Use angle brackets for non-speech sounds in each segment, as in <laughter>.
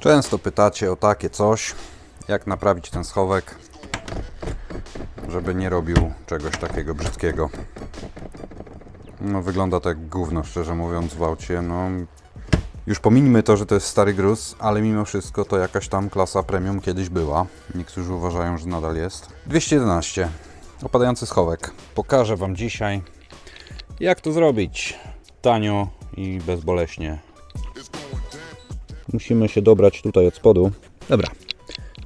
Często pytacie o takie coś, jak naprawić ten schowek, żeby nie robił czegoś takiego brzydkiego. No wygląda to jak gówno, szczerze mówiąc, w aucie. No, już pomińmy to, że to jest stary gruz, ale mimo wszystko to jakaś tam klasa premium kiedyś była. Niektórzy uważają, że nadal jest. 211. Opadający schowek. Pokażę Wam dzisiaj, jak to zrobić tanio i bezboleśnie. Musimy się dobrać tutaj od spodu. Dobra.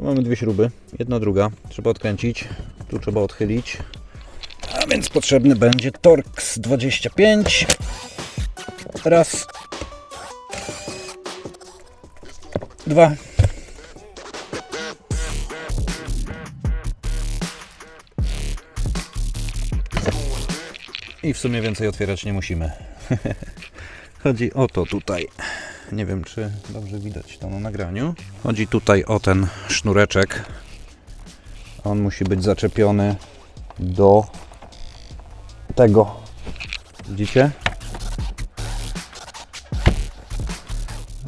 Mamy dwie śruby. Jedna, druga. Trzeba odkręcić. Tu trzeba odchylić. A więc potrzebny będzie Torx 25. Raz. Dwa. I w sumie więcej otwierać nie musimy. <laughs> Chodzi o to tutaj. Nie wiem, czy dobrze widać to na nagraniu. Chodzi tutaj o ten sznureczek. On musi być zaczepiony do tego. Widzicie?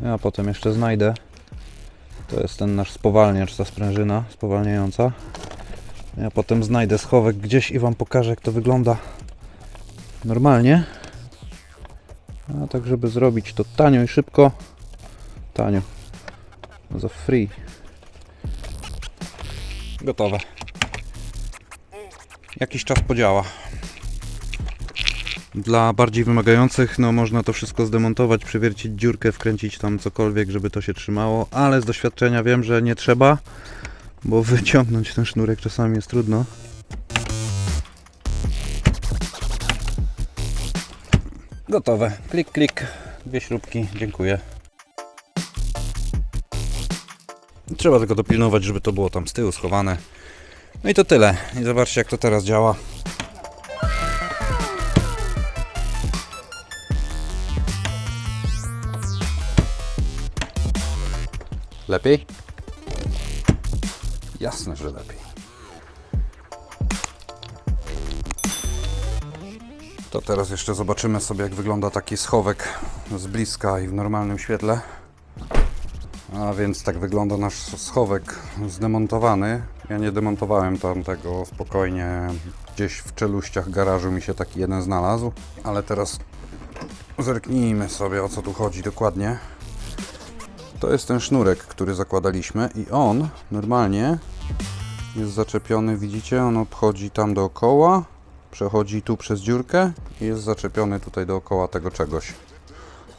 Ja potem jeszcze znajdę. To jest ten nasz spowalniacz, ta sprężyna spowalniająca. Ja potem znajdę schowek gdzieś i Wam pokażę, jak to wygląda normalnie. A tak, żeby zrobić to tanio i szybko. Tanio. Za free. Gotowe. Jakiś czas podziała. Dla bardziej wymagających, no można to wszystko zdemontować, przewiercić dziurkę, wkręcić tam cokolwiek, żeby to się trzymało, ale z doświadczenia wiem, że nie trzeba, bo wyciągnąć ten sznurek czasami jest trudno. Gotowe. Klik, klik. Dwie śrubki. Dziękuję. Trzeba tylko dopilnować, żeby to było tam z tyłu schowane. No i to tyle. I zobaczcie, jak to teraz działa. Lepiej? Jasne, że lepiej. To teraz jeszcze zobaczymy sobie, jak wygląda taki schowek z bliska i w normalnym świetle. A więc tak wygląda nasz schowek zdemontowany. Ja nie demontowałem tam tego spokojnie. Gdzieś w czeluściach garażu mi się taki jeden znalazł. Ale teraz zerknijmy sobie o co tu chodzi dokładnie. To jest ten sznurek, który zakładaliśmy i on normalnie jest zaczepiony, widzicie? On obchodzi tam dookoła, przechodzi tu przez dziurkę i jest zaczepiony tutaj dookoła tego czegoś.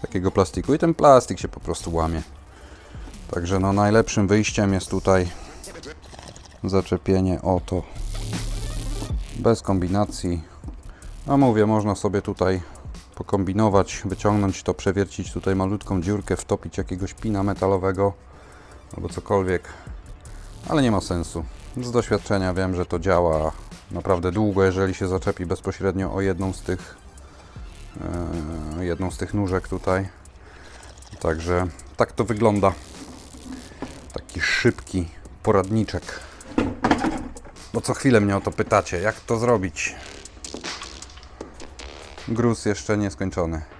Takiego plastiku i ten plastik się po prostu łamie. Także no najlepszym wyjściem jest tutaj zaczepienie o to. Bez kombinacji. No mówię, można sobie tutaj pokombinować, wyciągnąć to, przewiercić tutaj malutką dziurkę, wtopić jakiegoś pina metalowego albo cokolwiek, ale nie ma sensu. Z doświadczenia wiem, że to działa naprawdę długo, jeżeli się zaczepi bezpośrednio o jedną z tych e, jedną z tych nóżek tutaj. Także tak to wygląda. Taki szybki poradniczek. Bo co chwilę mnie o to pytacie, jak to zrobić? Gruz jeszcze nieskończony.